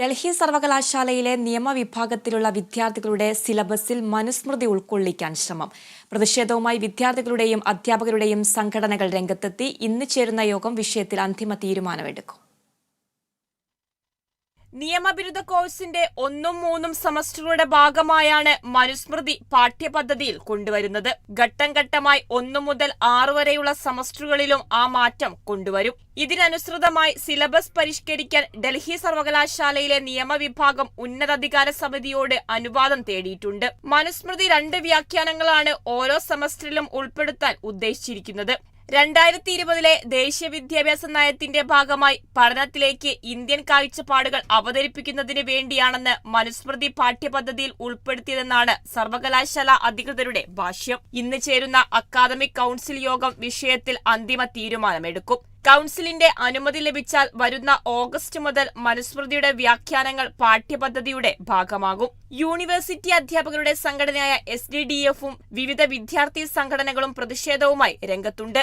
ഡൽഹി സർവകലാശാലയിലെ നിയമവിഭാഗത്തിലുള്ള വിദ്യാർത്ഥികളുടെ സിലബസിൽ മനുസ്മൃതി ഉൾക്കൊള്ളിക്കാൻ ശ്രമം. പ്രതിഷേധവുമായി വിദ്യാർത്ഥികളുടെയും അധ്യാപകരുടെയും സംഘടനകൾ രംഗത്തെത്തി. ഇന്ന് ചേരുന്ന യോഗം വിഷയത്തിൽ അന്തിമ തീരുമാനമെടുക്കും. നിയമബിരുദ കോഴ്സിന്റെ ഒന്നും മൂന്നും സെമസ്റ്ററുകളുടെ ഭാഗമായാണ് മനുസ്മൃതി പാഠ്യപദ്ധതിയിൽ കൊണ്ടുവരുന്നത്. ഘട്ടം ഘട്ടമായി ഒന്നു മുതൽ ആറു വരെയുള്ള സെമസ്റ്ററുകളിലും ആ മാറ്റം കൊണ്ടുവരും. ഇതിനനുസൃതമായി സിലബസ് പരിഷ്കരിക്കാൻ ഡൽഹി സർവകലാശാലയിലെ നിയമവിഭാഗം ഉന്നതാധികാര സമിതിയോട് അനുവാദം തേടിയിട്ടുണ്ട്. മനുസ്മൃതി രണ്ട് വ്യാഖ്യാനങ്ങളാണ് ഓരോ സെമസ്റ്ററിലും ഉൾപ്പെടുത്താൻ ഉദ്ദേശിച്ചിരിക്കുന്നത്. രണ്ടായിരത്തി ഇരുപതിലെ ദേശീയ വിദ്യാഭ്യാസ നയത്തിന്റെ ഭാഗമായി പഠനത്തിലേക്ക് ഇന്ത്യൻ കാഴ്ചപ്പാടുകൾ അവതരിപ്പിക്കുന്നതിന് വേണ്ടിയാണെന്ന് മനുസ്മൃതി പാഠ്യപദ്ധതിയിൽ ഉൾപ്പെടുത്തിയതെന്നാണ് സർവകലാശാല അധികൃതരുടെ ഭാഷ്യം. ഇന്ന് ചേരുന്ന അക്കാദമിക് കൌൺസിൽ യോഗം വിഷയത്തിൽ അന്തിമ തീരുമാനമെടുക്കും. കൌൺസിലിന്റെ അനുമതി ലഭിച്ചാൽ വരുന്ന ഓഗസ്റ്റ് മുതൽ മനുസ്മൃതിയുടെ വ്യാഖ്യാനങ്ങൾ പാഠ്യപദ്ധതിയുടെ ഭാഗമാകും. യൂണിവേഴ്സിറ്റി അധ്യാപകരുടെ സംഘടനയായ എസ് ഡി ഡി എഫും വിവിധ വിദ്യാർത്ഥി സംഘടനകളും പ്രതിഷേധവുമായി രംഗത്തുണ്ട്.